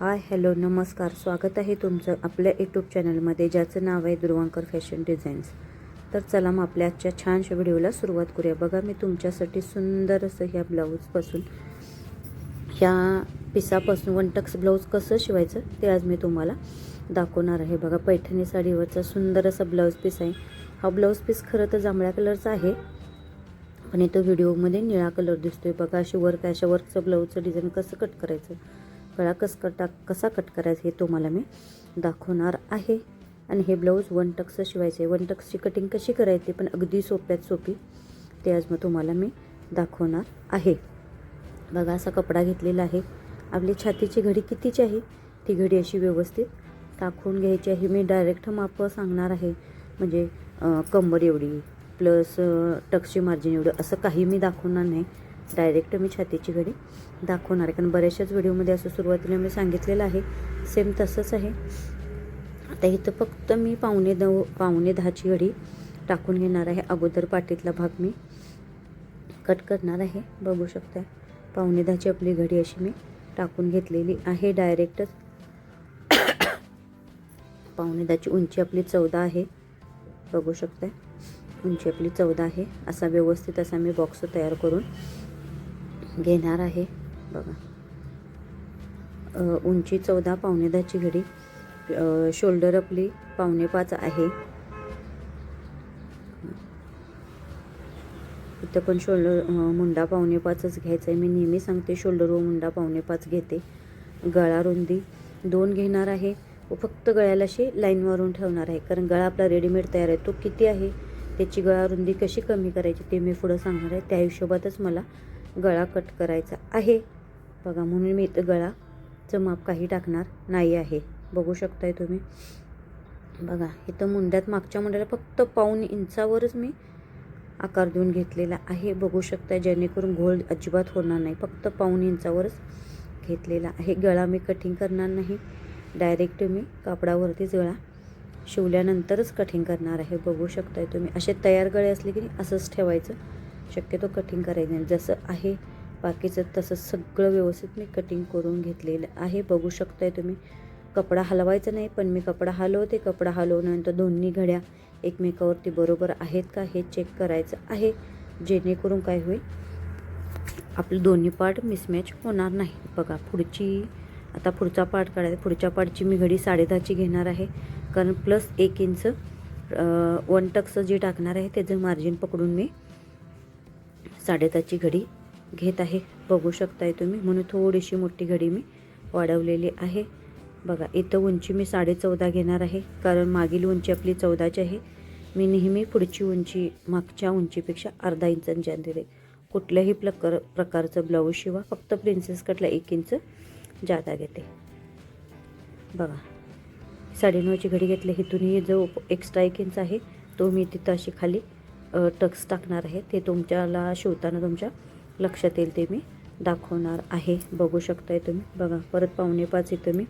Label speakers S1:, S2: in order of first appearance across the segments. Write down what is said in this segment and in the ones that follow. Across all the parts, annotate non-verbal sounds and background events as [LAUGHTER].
S1: Hi hello नमस्कार. स्वागत आहे तुमचं आपल्या यूट्यूब चॅनलमध्ये ज्याचं नाव आहे दुर्वांकर फॅशन डिझाईन्स. तर चला मग आपल्या आजच्या छानशा व्हिडिओला सुरुवात करूया. बघा मी तुमच्यासाठी सुंदर असं ह्या ब्लाऊजपासून ह्या पिसापासून वन टक्स ब्लाऊज कसं शिवायचं ते आज मी तुम्हाला दाखवणार आहे. बघा पैठणी साडीवरचा सुंदर असा ब्लाऊज पीस आहे. हा ब्लाऊज पीस खरं तर जांभळ्या कलरचा आहे पण इथं व्हिडिओमध्ये निळा कलर दिसतोय. बघा अशी वर्क अशा वर्कचं ब्लाऊजचं डिझाईन कसं कट करायचं? गळा कस कटा कसा कट करायचा हे तुम्हाला मी दाखवणार आहे. आणि हे ब्लाऊज वन टक्सचं शिवायचं. आहे वन टक्सची कटिंग कशी करायची पण अगदी सोप्यात सोपी. ते आज मग तुम्हाला मी दाखवणार आहे. बघा असा कपडा घेतलेला आहे. आपली छातीची घडी कितीची आहे? ती घडी अशी व्यवस्थित टाकून घ्यायची आहे. मी डायरेक्ट माप सांगणार आहे. म्हणजे कंबर एवढी प्लस टक्सची मार्जिन एवढं असं काही मी दाखवणार नाही. डायरेक्ट मी छातीची घडी दाखवणार. आहे कारण बऱ्याचशाच व्हिडिओमध्ये असं सुरुवातीला मी सांगितलेलं आहे सेम तसंच आहे. आता इथं फक्त मी पावणे नऊ पावणे दहाची घडी टाकून घेणार आहे. अगोदर पाटीतला भाग मी कट करणार आहे. बघू शकता पावणे दहाची आपली घडी अशी मी टाकून घेतलेली आहे. डायरेक्टच [COUGHS] पावणे दहाची उंची आपली चौदा आहे. बघू शकता उंची आपली चौदा आहे. असा व्यवस्थित असा मी बॉक्स तयार करून घेणार आहे. बघा. उंची चौदा पावणे दहाची घडी. शोल्डर आपली पावणे पाच आहे. इथं पण शोल्डर मुंडा पावणे पाचच घ्यायचा आहे मी नेहमी सांगते शोल्डर व मुंडा पावणे पाच घेते. गळा रुंदी दोन घेणार आहे. व फक्त गळ्याला अशी लाईन मारून ठेवणार आहे. कारण गळा आपला रेडीमेड तयार आहे. तो किती आहे? त्याची गळा रुंदी कशी कमी करायची ते मी पुढं सांगणार आहे. त्या हिशोबातच मला गळा कट करायचा आहे. बघा म्हणून मी इथं गळाचं माप काही टाकणार नाही आहे. बघू शकताय तुम्ही. बघा इथं मुंड्यात मागच्या मुंड्याला फक्त पाऊन इंचावरच मी आकार देऊन घेतलेला आहे. बघू शकता जेणेकरून घोळ अजिबात होणार नाही. फक्त पाऊन इंचावरच घेतलेला आहे. गळा मी कटिंग करणार नाही. डायरेक्ट मी कापडावरतीच गळा शिवल्यानंतरच कटिंग करणार आहे. बघू शकताय तुम्ही. असे तयार गळे असले की नाही असंच ठेवायचं. शक्यतो कटिंग करायचं नाही. जसं आहे बाकीचं तसं सगळं व्यवस्थित मी कटिंग करून घेतलेलं आहे. बघू शकताय तुम्ही कपडा हलवायचा नाही पण मी कपडा हलवते कपडा हलवल्यानंतर दोन्ही घड्या एकमेकावरती बरोबर आहेत का हे चेक करायचं आहे. जेणेकरून काय होईल आपलं दोन्ही पार्ट मिसमॅच होणार नाही. बघा पुढची आता पुढचा पार्ट काढायचा. पुढच्या पार्टची मी घडी साडेदहाची घेणार आहे. कारण प्लस एक इंच वन टक्सचं जे टाकणार आहे त्याचं मार्जिन पकडून मी साडेदहाची घडी घेत आहे. बघू शकताय तुम्ही. म्हणून थोडीशी मोठी घडी मी वाढवलेली आहे. बघा इथं उंची मी साडे चौदा घेणार आहे. कारण मागील उंची आपली चौदाची आहे. मी नेहमी पुढची उंची मागच्या उंचीपेक्षा अर्धा इंचांची देते. कुठल्याही प्रकार प्रकारचं ब्लाऊज शिवा फक्त प्रिन्सेस कटला एक इंच जादा घेते. बघा साडेनऊची घडी घेतली. इथूनही जो एक्स्ट्रा एक इंच आहे तो मी तिथं अशी खाली टक्स टाकणार आहे. ते तुमच्याला शिवताना तुमच्या लक्षात येईल ते मी दाखवणार आहे. बघू शकताय तुम्ही. बघा परत पावणे पाच इथं मी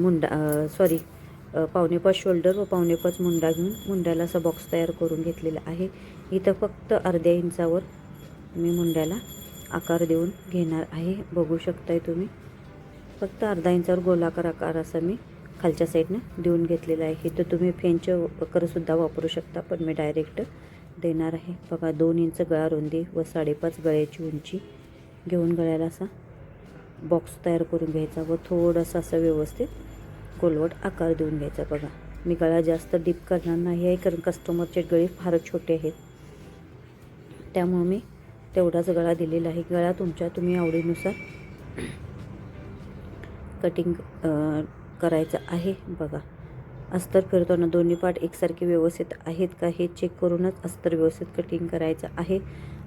S1: मुंडा सॉरी पावणे पाच शोल्डर व पावणे पाच मुंडा घेऊन मुंड्याला असा बॉक्स तयार करून घेतलेला आहे. इथं फक्त अर्ध्या इंचावर मी मुंड्याला आकार देऊन घेणार आहे. बघू शकताय तुम्ही. फक्त अर्धा इंचावर गोलाकार आकार असा मी खालच्या साईडनं देऊन घेतलेला आहे. तर तुम्ही फॅनचं वकरसुद्धा वापरू शकता पण मी डायरेक्ट देणार आहे. बघा दोन इंच गळा रुंदी व साडेपाच गळ्याची उंची घेऊन गळ्याला असा बॉक्स तयार करून घ्यायचा व थोडासा असं व्यवस्थित गोलवट आकार देऊन घ्यायचा. बघा मी गळा जास्त डीप करणार नाही आहे कारण कस्टमरचे गळे फारच छोटे आहेत. त्यामुळे मी तेवढाच गळा दिलेला आहे. गळा तुमच्या तुम्ही आवडीनुसार कटिंग करायचा आहे बघा. अस्तर करताना दोन्ही पार्ट एकसारखे व्यवस्थित आहेत का हे चेक करूनच अस्तर व्यवस्थित कटिंग करायचं आहे.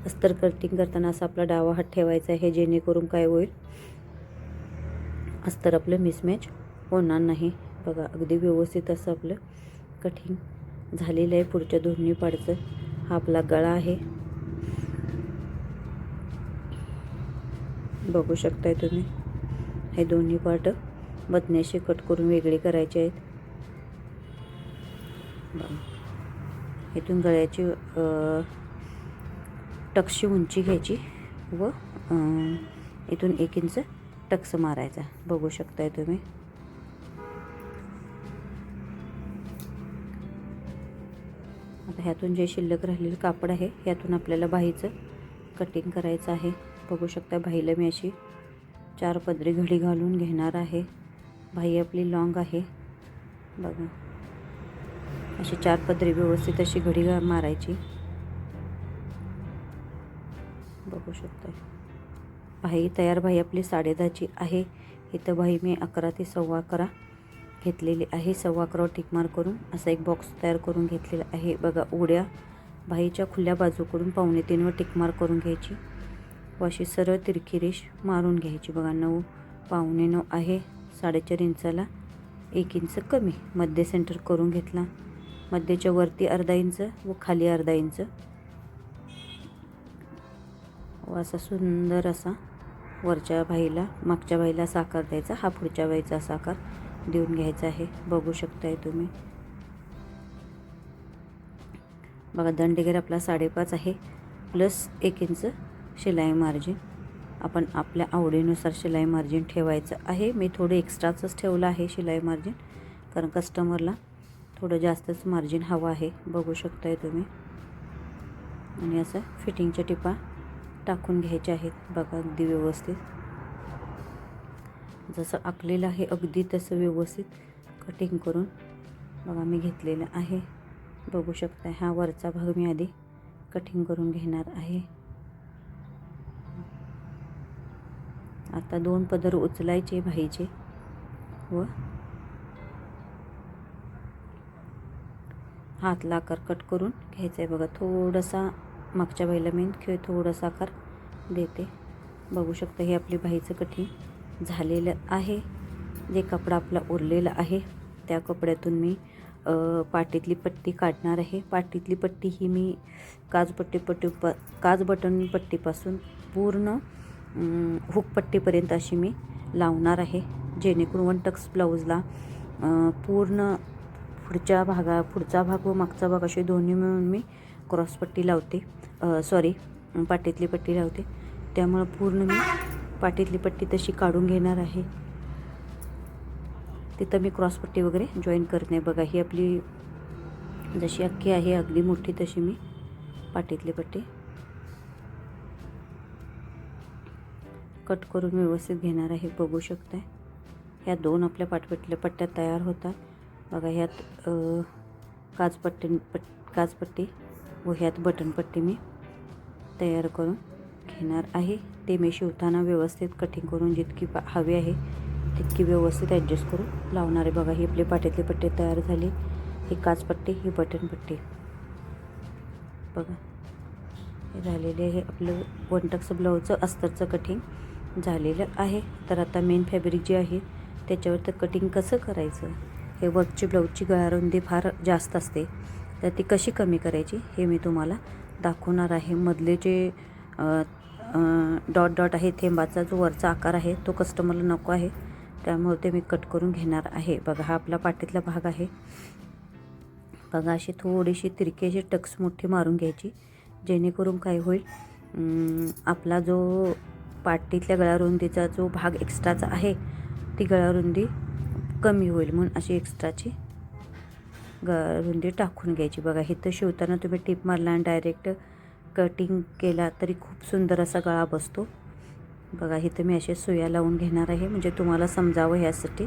S1: अस्तर कटिंग करताना असा आपला डावा हात ठेवायचा आहे जेणेकरून काय होईल? अस्तर आपलं मिसमॅच होणार नाही. बघा अगदी व्यवस्थित असं आपलं कटिंग झालेलं आहे. पुढच्या दोन्ही पाडचं हा आपला गळा आहे. बघू शकताय तुम्ही. हे दोन्ही पार्ट बदण्याशी कट करून वेगळे करायचे आहेत. इथून गळ्याची अ, टक्सची उंची घ्यायची व इथून एक इंच टक्स मारायचा. बघू शकताय तुम्ही. आता ह्यातून जे शिल्लक राहिलेलं कापड आहे ह्यातून आपल्याला बाहीचं कटिंग करायचं आहे. बघू शकता बाहीला मी अशी चार पदरी घडी घालून घेणार आहे. भाई आपली लॉंग आहे. बघा. अशी चार पदरी व्यवस्थित अशी घडी मारायची. बघू शकता भाई तयार भाई आपली साडेदहाची आहे. इथं भाई मी अकरा ते सव्वा अकरा घेतलेली आहे. सव्वा अकरा टिकमार करून असा एक बॉक्स तयार करून घेतलेला आहे. बघा उड्या भाईच्या खुल्या बाजूकडून पावणे तीनवर टिकमार करून घ्यायची व अशी सरळ तिरकी रेष मारून घ्यायची. बघा नऊ पावणे नऊ आहे. साडेचार इंचाला एक इंच कमी. मध्य सेंटर करून घेतला. मध्यच्या वरती अर्धा इंच व खाली अर्धा इंच. व असा सुंदर असा वरच्या बाईला मागच्या बाईला असा आकार द्यायचा. हा पुढच्या बाईचा असा आकार देऊन घ्यायचा आहे. बघू शकताय तुम्ही. बघा दंडगेर आपला साडेपाच आहे. प्लस एक इंच शिलाई मार्जिन. आपण आपल्या आवडीनुसार शिलाई मार्जिन ठेवायचं आहे. मी थोडं एक्स्ट्राचंच ठेवलं आहे शिलाई मार्जिन कारण कस्टमरला थोडं जास्तच मार्जिन हवं आहे. बघू शकताय तुम्ही. आणि असं फिटिंगच्या टिपा टाकून घ्यायच्या आहेत. बघा अगदी व्यवस्थित. जसं आखलेलं आहे अगदी तसं व्यवस्थित कटिंग करून. बघा मी घेतलेलं आहे. बघू शकता हा वरचा भाग मी आधी कटिंग करून घेणार आहे. आता दोन पदर उचलायचे पाहिजे. व? हातला आकार कट करून घ्यायचं आहे बघा. थोडासा मागच्या बाईला मी खेळ थोडासा आकार देते. बघू शकता हे आपली बाईचं कठीण झालेलं आहे. जे कपडा आपला उरलेला आहे त्या कपड्यातून मी पाटीतली पट्टी काढणार आहे. पाटीतली पट्टी ही मी काजपट्टी पट्टी प काज बटन पट्टीपासून पूर्ण हुकपट्टीपर्यंत अशी मी लावणार आहे. जेणेकरून वन टक्स ब्लाऊजला पूर्ण पुढच्या भागा पुढचा भाग व मागचा भाग असे दोन्ही मिळून मी क्रॉसपट्टी लावते. सॉरी पाटीतली पट्टी लावते. त्यामुळं पूर्ण मी पाटीतली पट्टी तशी काढून घेणार आहे. तिथं मी क्रॉसपट्टी वगैरे जॉईन करत नाही. बघा ही आपली जशी अख्खी आहे अगदी मोठी तशी मी पाटीतली पट्टी कट करून व्यवस्थित घेणार आहे बघू शकताय. ह्या दोन आपल्या पाटपट्टील्या पट्ट्या तयार होतात. बघा ह्यात काजपट्टी पट काजपट्टी व ह्यात बटनपट्टी मी तयार करून घेणार आहे. ते मी शिवताना व्यवस्थित कटिंग करून जितकी हवी आहे तितकी व्यवस्थित ॲडजस्ट करून लावणार आहे. बघा ही आपली पाट्यातली पट्टी तयार झाली. ही काचपट्टी ही बटनपट्टी. बघा हे झालेले आहे आपलं वन ब्लाऊजचं अस्तरचं कटिंग झालेलं आहे. तर आता मेन फॅब्रिक जे आहे त्याच्यावर तर कटिंग कसं करायचं? हे वर्कची ब्लाऊजची गळारुंदी फार जास्त असते. तर ती कशी कमी करायची हे मी तुम्हाला दाखवणार आहे. मधले जे डॉट डॉट आहे थेंबाचा जो वरचा आकार आहे तो कस्टमरला नको आहे. त्यामुळे ते मी कट करून घेणार आहे. बघा हा आपला पाटीतला भाग आहे. बघा अशी थोडीशी तिरकी अशी टक्स मोठी मारून घ्यायची. जेणेकरून काय होईल आपला जो पाटीतल्या गळारुंदीचा जो भाग एक्स्ट्राचा आहे ती गळारुंदी कमी होईल म्हणून अशी एक्स्ट्राची गळारुंदी टाकून घ्यायची. बघा इथं शिवताना तुम्ही टिप मारला आणि डायरेक्ट कटिंग केला तरी खूप सुंदर असा गळा बसतो. बघा इथं मी असे सुया लावून घेणार आहे. म्हणजे तुम्हाला समजावं ह्यासाठी.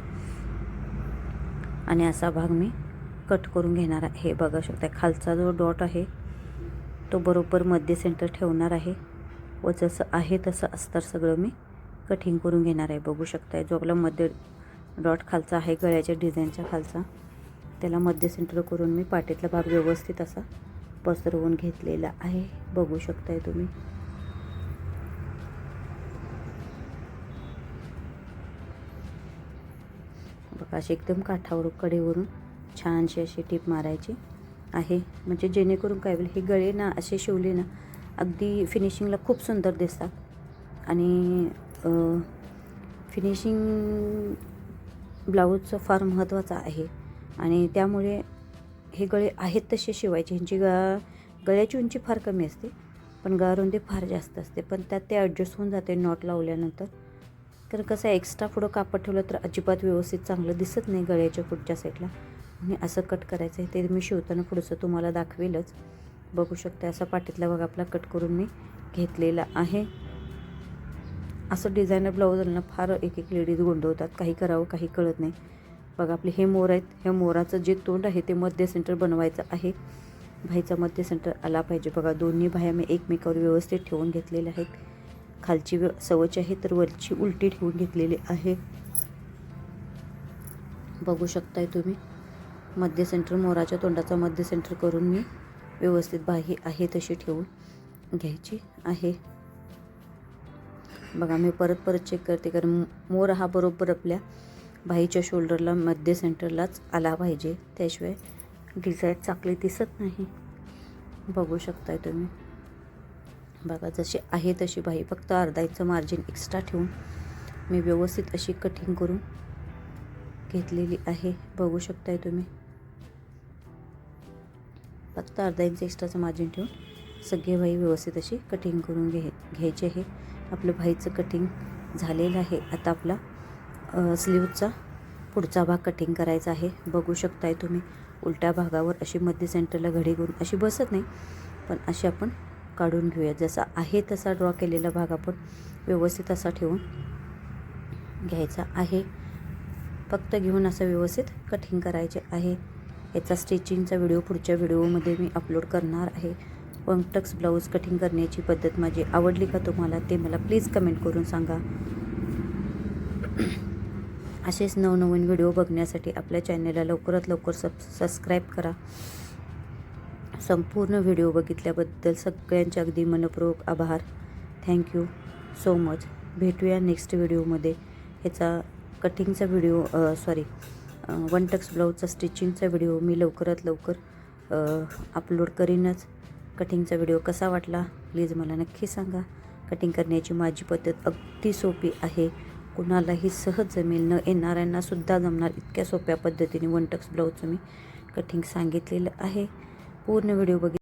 S1: आणि असा भाग मी कट करून घेणार आहे. बघा शकता खालचा जो डॉट आहे तो बरोबर मध्य सेंटर ठेवणार आहे. व जसं आहे तसं अस्तर सगळं मी कटिंग करून घेणार आहे. बघू शकताय जो आपला मध्य डॉट खालचा आहे गळ्याच्या डिझाईनच्या खालचा त्याला मध्य सेंटर करून मी पाटीतला भाग व्यवस्थित असा पसरवून घेतलेला आहे. बघू शकताय तुम्ही. बघा अशी एकदम काठावर कडेवरून छानशी अशी टीप मारायची आहे. म्हणजे जेणेकरून काय होईल हे गळे ना असे शिवले ना अगदी फिनिशिंगला खूप सुंदर दिसतात. आणि फिनिशिंग ब्लाऊजचं फार महत्त्वाचं आहे. आणि त्यामुळे हे गळे आहेत तसे शिवायचे. ह्यांची गा गळ्याची उंची फार कमी असते पण गळारुंदी फार जास्त असते. पण त्यात ते ॲडजस्ट होऊन जाते नॉट लावल्यानंतर. कारण कसं आहे एक्स्ट्रा पुढं कापड ठेवलं तर अजिबात व्यवस्थित चांगलं दिसत नाही गळ्याच्या पुढच्या साईडला आणि असं कट करायचं आहे ते मी शिवताना पुढचं तुम्हाला दाखवेलच. बघू शकता. असा पाठीतला भाग आपला कट करून मी घेतलेला आहे. असं डिझायनर ब्लाऊजला फार एक एक लेडीज गोंधवतात काही करावं काही कळत नाही. बघा आपले हे मोर आहेत. ह्या मोराचं जे तोंड आहे ते मध्य सेंटर बनवायचं आहे. भाईचा मध्य सेंटर आला पाहिजे. बघा दोन्ही भाया मी एकमेकावर व्यवस्थित ठेवून घेतलेल्या आहेत. खालची व्य सवच आहे तर वरची उलटी ठेवून घेतलेली आहे. बघू शकताय तुम्ही. मध्य सेंटर मोराच्या तोंडाचा मध्य सेंटर करून मी व्यवस्थित बाही आहे तशी ठेवून घ्यायची आहे. बघा मी परत परत चेक करते कारण मोर हा बरोबर आपल्या बाईच्या शोल्डरला मध्य सेंटरलाच आला पाहिजे. त्याशिवाय डिझाईन चांगली दिसत नाही. बघू शकताय तुम्ही. बघा जशी आहे तशी बाई. फक्त अर्धा इंच मार्जिन एक्स्ट्रा ठेवून मी व्यवस्थित अशी कटिंग करून घेतलेली आहे. बघू शकताय तुम्ही. फक्त अर्धा इंच एक्स्ट्राचं मार्जिन ठेवून सगळे भाई व्यवस्थित अशी कटिंग करून घे घ्यायची आहे. आपलं भाईचं कटिंग झालेलं आहे. आता आपला स्लीवचा पुढचा भाग कटिंग करायचा आहे. बघू शकताय तुम्ही उलट्या भागावर अशी मध्य सेंटरला घडी करून अशी बसत नाही पण अशी आपण काढून घेऊया. जसा आहे तसा ड्रॉ केलेला भाग आपण व्यवस्थित असा ठेवून घ्यायचा आहे. फक्त घेऊन असं व्यवस्थित कटिंग करायचे आहे. याचा स्टिचिंगचा व्हिडिओ पुढच्या व्हिडिओमध्ये मी अपलोड करणार आहे. वंटक्स ब्लाऊज कटिंग करण्याची पद्धत माझी आवडली का तुम्हाला ते मला प्लीज कमेंट करून सांगा. [CLEARS THROAT] असेच नवनवीन व्हिडिओ बघण्यासाठी आपल्या चॅनलला लवकरात लवकर सब सबस्क्राईब करा. संपूर्ण व्हिडिओ बघितल्याबद्दल सगळ्यांचे अगदी मनपूर्वक आभार. थँक्यू सो मच भेटूया नेक्स्ट व्हिडिओमध्ये ह्याचा कटिंगचा व्हिडिओ सॉरी वन टक्स ब्लाऊजचा स्टिचिंगचा व्हिडिओ मी लवकरात लवकर अपलोड करीनच. कटिंगचा व्हिडिओ कसा वाटला प्लीज मला नक्की सांगा. कटिंग करण्याची माझी पद्धत अगदी सोपी आहे. कुणालाही सहज जमेल न येणाऱ्यांनासुद्धा जमणार इतक्या सोप्या पद्धतीने वन टक्स ब्लाऊजचं मी कटिंग सांगितलेलं आहे. पूर्ण व्हिडिओ बघित